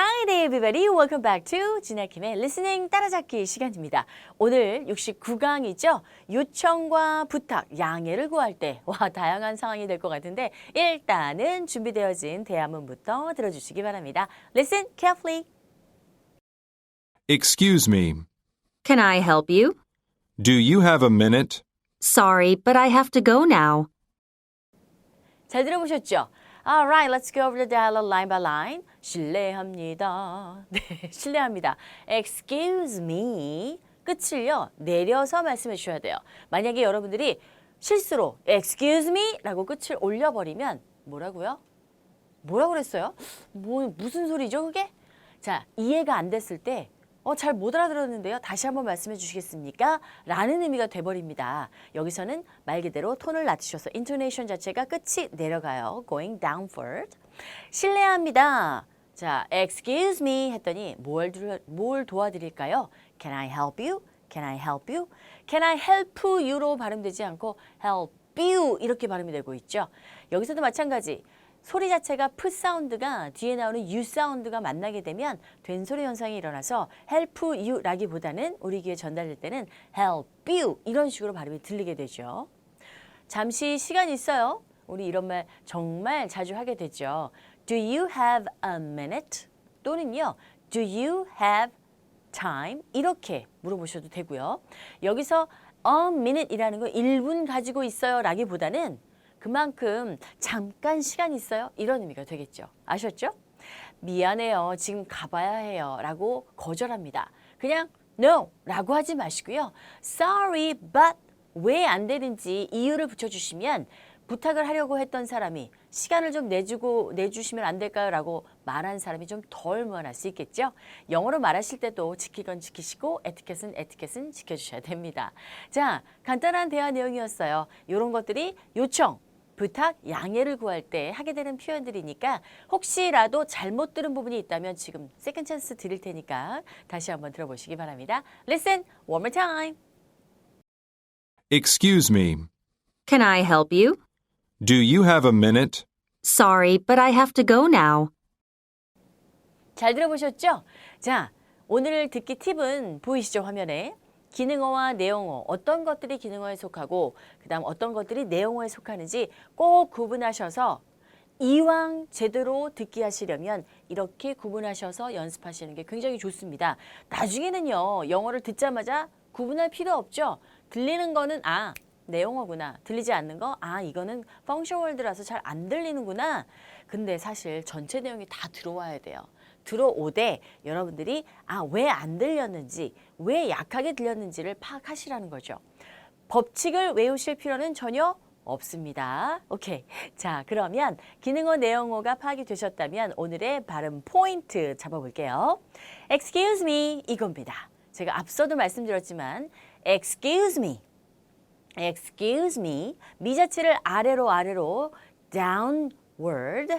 Hi there everybody. Welcome back to 진아킴의 listening 따라잡기 시간입니다. 오늘 69강이죠. 요청과 부탁, 양해를 구할 때 와, 다양한 상황이 될 것 같은데 일단은 준비되어진 대화문부터 들어주시기 바랍니다. Listen carefully. Excuse me. Can I help you? Do you have a minute? Sorry, but I have to go now. 잘 들어보셨죠? Alright, let's go over the dialogue line by line. 실례합니다. 네, 실례합니다. Excuse me. 끝을요, 내려서 말씀해 주셔야 돼요. 만약에 여러분들이 실수로 Excuse me 라고 끝을 올려버리면 뭐라고요? 뭐라고 그랬어요? 뭐, 무슨 소리죠, 그게? 자, 이해가 안 됐을 때, 어, 잘 못 알아들었는데요. 다시 한번 말씀해 주시겠습니까? 라는 의미가 돼버립니다. 여기서는 말 그대로 톤을 낮추셔서 intonation 자체가 끝이 내려가요. going downward. 실례합니다. 자, excuse me 했더니 뭘, 들- 뭘 도와드릴까요? Can I help you? Can I help you? Can I help you로 발음되지 않고 help you 이렇게 발음이 되고 있죠. 여기서도 마찬가지. 소리 자체가 프 사운드가 뒤에 나오는 U 사운드가 만나게 되면 된소리 현상이 일어나서 help you라기보다는 우리 귀에 전달될 때는 help you 이런 식으로 발음이 들리게 되죠. 잠시 시간 있어요. 우리 이런 말 정말 자주 하게 되죠. Do you have a minute? 또는요. Do you have time? 이렇게 물어보셔도 되고요. 여기서 a minute이라는 거 1분 가지고 있어요 라기보다는 그만큼 잠깐 시간 있어요? 이런 의미가 되겠죠. 아셨죠? 미안해요. 지금 가봐야 해요. 라고 거절합니다. 그냥 no 라고 하지 마시고요. sorry but 왜 안 되는지 이유를 붙여주시면 부탁을 하려고 했던 사람이 시간을 좀 내주고 내주시면 안 될까요? 라고 말한 사람이 좀 덜 무안할 수 있겠죠. 영어로 말하실 때도 지킬 건 지키시고 에티켓은 에티켓은 지켜주셔야 됩니다. 자, 간단한 대화 내용이었어요. 이런 것들이 요청, 부탁, 양해를 구할 때 하게 되는 표현들이니까 혹시라도 잘못 들은 부분이 있다면 지금 세컨 찬스 드릴 테니까 다시 한번 들어보시기 바랍니다. Listen one more time. Excuse me. Can I help you? Do you have a minute? Sorry, but I have to go now. 잘 들어보셨죠? 자, 오늘 듣기 팁은 보이시죠 화면에? 기능어와 내용어 어떤 것들이 기능어에 속하고 그다음 어떤 것들이 내용어에 속하는지 꼭 구분하셔서 이왕 제대로 듣기 하시려면 이렇게 구분하셔서 연습하시는 게 굉장히 좋습니다. 나중에는요 영어를 듣자마자 구분할 필요 없죠. 들리는 거는 아 내용어구나. 들리지 않는 거 아 이거는 펑션 월드라서 잘 안 들리는구나. 근데 사실 전체 내용이 다 들어와야 돼요. 들어오되 여러분들이 아 왜 안 들렸는지 왜 약하게 들렸는지를 파악하시라는 거죠. 법칙을 외우실 필요는 전혀 없습니다. 오케이. 자, 그러면 기능어 내용어가 파악이 되셨다면 오늘의 발음 포인트 잡아볼게요. Excuse me 이겁니다. 제가 앞서도 말씀드렸지만 excuse me excuse me 미 자체를 아래로 아래로 downward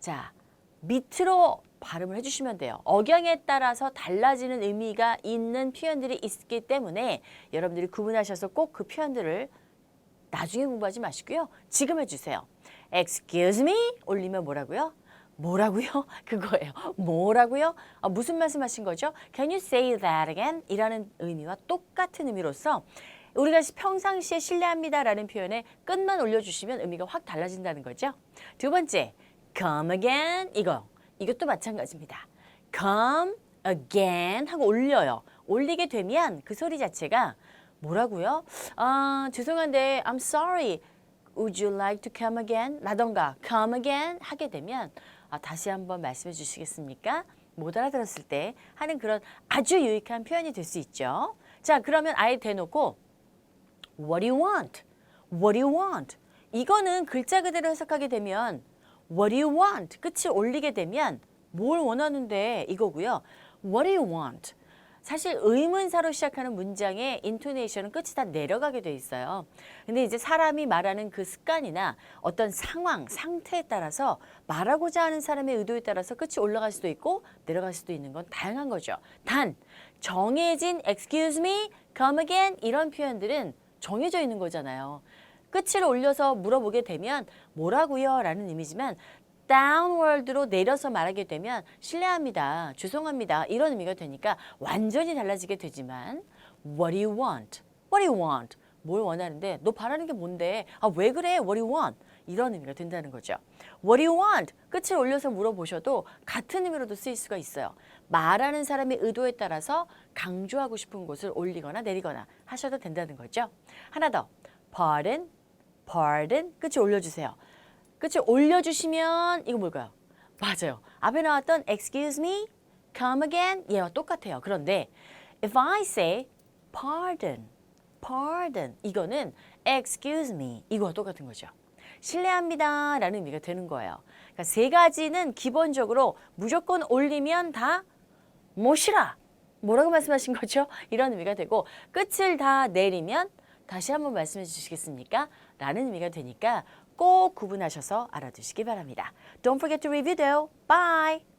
자 밑으로 발음을 해주시면 돼요. 억양에 따라서 달라지는 의미가 있는 표현들이 있기 때문에 여러분들이 구분하셔서 꼭 그 표현들을 나중에 공부하지 마시고요. 지금 해주세요. Excuse me 올리면 뭐라고요? 뭐라고요? 그거예요. 뭐라고요? 아, 무슨 말씀하신 거죠? Can you say that again? 이라는 의미와 똑같은 의미로서 우리가 평상시에 신뢰합니다라는 표현에 끝만 올려주시면 의미가 확 달라진다는 거죠. 두 번째, come again 이거 이것도 마찬가지입니다. come again 하고 올려요. 올리게 되면 그 소리 자체가 뭐라고요? 아 죄송한데 I'm sorry. Would you like to come again? 라던가 come again 하게 되면 아, 다시 한번 말씀해 주시겠습니까? 못 알아들었을 때 하는 그런 아주 유익한 표현이 될 수 있죠. 자 그러면 아예 대놓고 What do you want? What do you want? 이거는 글자 그대로 해석하게 되면 What do you want? 끝이 올리게 되면 뭘 원하는데 이거고요. What do you want? 사실 의문사로 시작하는 문장의 인토네이션은 끝이 다 내려가게 돼 있어요. 근데 이제 사람이 말하는 그 습관이나 어떤 상황, 상태에 따라서 말하고자 하는 사람의 의도에 따라서 끝이 올라갈 수도 있고 내려갈 수도 있는 건 다양한 거죠. 단 정해진 excuse me, come again 이런 표현들은 정해져 있는 거잖아요. 끝을 올려서 물어보게 되면 뭐라고요? 라는 의미지만 downward로 내려서 말하게 되면 실례합니다. 죄송합니다. 이런 의미가 되니까 완전히 달라지게 되지만 what do you want? what do you want? 뭘 원하는데 너 바라는 게 뭔데? 아 왜 그래? what do you want? 이런 의미가 된다는 거죠. what do you want? 끝을 올려서 물어보셔도 같은 의미로도 쓰일 수가 있어요. 말하는 사람의 의도에 따라서 강조하고 싶은 곳을 올리거나 내리거나 하셔도 된다는 거죠. 하나 더. pardon, pardon 끝을 올려주세요. 끝을 올려주시면 이거 뭘까요? 맞아요. 앞에 나왔던 excuse me, come again 얘와 똑같아요. 그런데 if I say pardon, pardon 이거는 excuse me 이거와 똑같은 거죠. 실례합니다 라는 의미가 되는 거예요. 그러니까 세 가지는 기본적으로 무조건 올리면 다 못이라 뭐라고 말씀하신 거죠? 이런 의미가 되고 끝을 다 내리면 다시 한번 말씀해 주시겠습니까? 라는 의미가 되니까 꼭 구분하셔서 알아두시기 바랍니다. Don't forget to review though. Bye!